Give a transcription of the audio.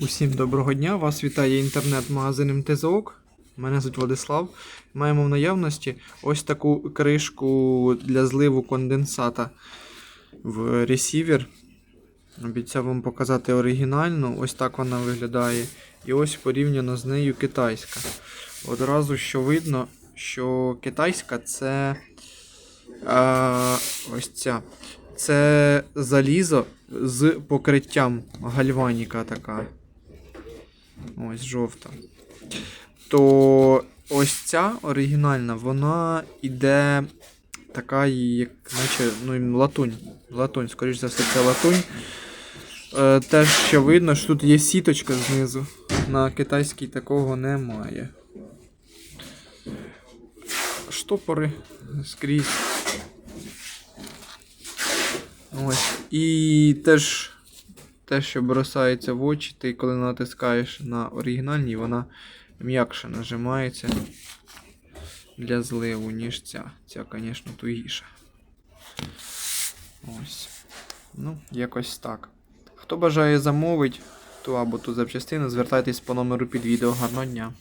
Усім доброго дня! Вас вітає інтернет-магазин МТЗОК. Мене звуть Владислав. Маємо в наявності ось таку кришку для зливу конденсата в ресівер. Обіцяв вам показати оригінальну. Ось так вона виглядає. І ось порівняно з нею китайська. Одразу що видно, що китайська це а, ось ця. Це залізо з покриттям гальваніка така. Ось жовта. То ось ця оригінальна, вона іде така, як наче ну, латунь. Латунь, скоріш за все, це латунь. Е, теж ще видно, що тут є сіточка знизу. На китайській такого немає. Штопори скрізь. Ось. І теж те, що бросається в очі, ти коли натискаєш на оригінальній, вона м'якше нажимається для зливу, ніж ця. Ця, звісно, тугіша. Ось. Ну, якось так. Хто бажає замовити ту або ту запчастину, звертайтесь по номеру під відео. Гарного дня.